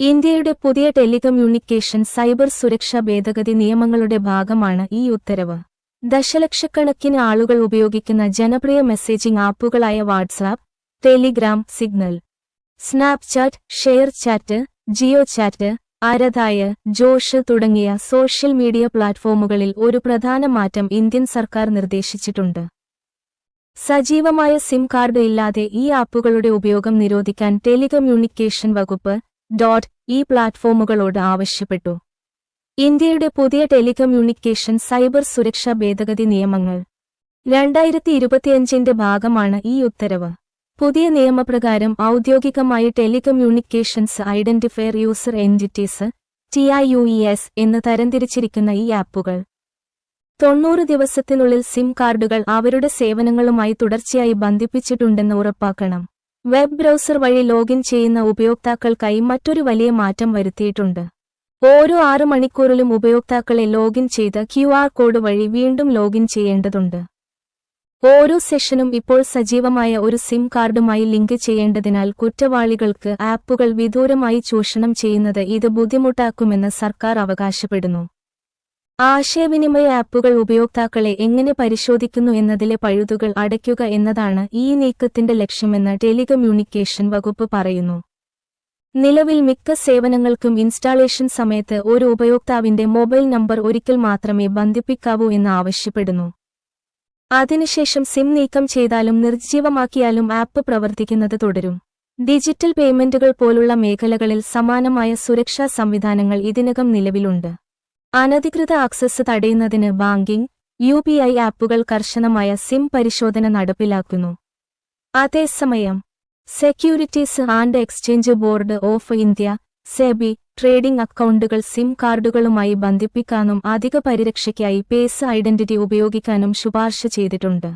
ഇന്ത്യയുടെ പുതിയ telecommunication cyber സുരക്ഷാ ഭേദഗതി നിയമങ്ങളുടെ ഭാഗമാണ് ഈ ഉത്തരവ്. ദശലക്ഷക്കണക്കിന് ആളുകൾ ഉപയോഗിക്കുന്ന ജനപ്രിയ messaging ആപ്പുകളായ WhatsApp Telegram Signal Snapchat ShareChat Jio chat Arattai Josh തുടങ്ങിയ സോഷ്യൽ മീഡിയ പ്ലാറ്റ്ഫോമുകളിൽ ഒരു പ്രധാന മാറ്റം ഇന്ത്യൻ സർക്കാർ നിർദ്ദേശിച്ചിട്ടുണ്ട്. സജീവമായ സിം കാർഡ് ഇല്ലാതെ ഈ ആപ്പുകളുടെ ഉപയോഗം നിരോധിക്കാൻ ടെലികമ്മ്യൂണിക്കേഷൻ വകുപ്പ് ഡോട്ട് ഈ പ്ലാറ്റ്ഫോമുകളോട് ആവശ്യപ്പെട്ടു. ഇന്ത്യയുടെ പുതിയ ടെലികമ്മ്യൂണിക്കേഷൻ സൈബർ സുരക്ഷാ ഭേദഗതി നിയമങ്ങൾ. രണ്ടായിരത്തി ഇരുപത്തിയഞ്ചിന്റെ ഭാഗമാണ് ഈ ഉത്തരവ്. പുതിയ നിയമപ്രകാരം ഔദ്യോഗികമായി telecommunications identifier user entities T I U E S എന്ന് തരംതിരിച്ചിരിക്കുന്ന ഈ ആപ്പുകൾ. തൊണ്ണൂറ് ദിവസത്തിനുള്ളിൽ സിം കാർഡുകൾ അവരുടെ സേവനങ്ങളുമായി തുടർച്ചയായി ബന്ധിപ്പിച്ചിട്ടുണ്ടെന്ന് ഉറപ്പാക്കണം. വെബ് ബ്രൗസർ വഴി ലോഗിൻ ചെയ്യുന്ന ഉപയോക്താക്കൾക്കായി മറ്റൊരു വലിയ മാറ്റം വരുത്തിയിട്ടുണ്ട്. ഓരോ ആറ് മണിക്കൂറിലും ഉപയോക്താക്കളെ ലോഗിൻ ചെയ്ത് ക്യു ആർ കോഡ് വഴി വീണ്ടും ലോഗിൻ ചെയ്യേണ്ടതുണ്ട്. ഓരോ സെഷനും ഇപ്പോൾ സജീവമായ ഒരു സിം കാർഡുമായി ലിങ്ക് ചെയ്യേണ്ടതിനാൽ കുറ്റവാളികൾക്ക് ആപ്പുകൾ വിദൂരമായി ചൂഷണം ചെയ്യുന്നത് ഇത് ബുദ്ധിമുട്ടാക്കുമെന്ന് സർക്കാർ അവകാശപ്പെടുന്നു. ആശയവിനിമയ ആപ്പുകൾ ഉപയോക്താക്കളെ എങ്ങനെ പരിശോധിക്കുന്നു എന്നതിലെ പഴുതുകൾ അടയ്ക്കുക എന്നതാണ് ഈ നീക്കത്തിന്റെ ലക്ഷ്യമെന്ന് ടെലികമ്മ്യൂണിക്കേഷൻ വകുപ്പ് പറയുന്നു. നിലവിൽ മിക്ക സേവനങ്ങൾക്കും ഇൻസ്റ്റാളേഷൻ സമയത്ത് ഒരു ഉപയോക്താവിന്റെ മൊബൈൽ നമ്പർ ഒരിക്കൽ മാത്രമേ ബന്ധിപ്പിക്കാവൂ എന്ന് ആവശ്യപ്പെടുന്നു. അതിനുശേഷം സിം നീക്കം ചെയ്താലും നിർജീവമാക്കിയാലും ആപ്പ് പ്രവർത്തിക്കുന്നത് തുടരും. ഡിജിറ്റൽ പേയ്മെന്റുകൾ പോലുള്ള മേഖലകളിൽ സമാനമായ സുരക്ഷാ സംവിധാനങ്ങൾ ഇതിനകം നിലവിലുണ്ട്. അനധികൃത ആക്സസ് തടയുന്നതിന് ബാങ്കിംഗ് യു പി ഐ ആപ്പുകൾ കർശനമായ സിം പരിശോധന നടപ്പിലാക്കുന്നു. അതേസമയം securities and exchange board of India SEBI trading അക്കൗണ്ടുകൾ സിം കാർഡുകളുമായി ബന്ധിപ്പിക്കാനും അധിക പരിരക്ഷയ്ക്കായി പേസ് ഐഡന്റിറ്റി ഉപയോഗിക്കാനും ശുപാർശ ചെയ്തിട്ടുണ്ട്.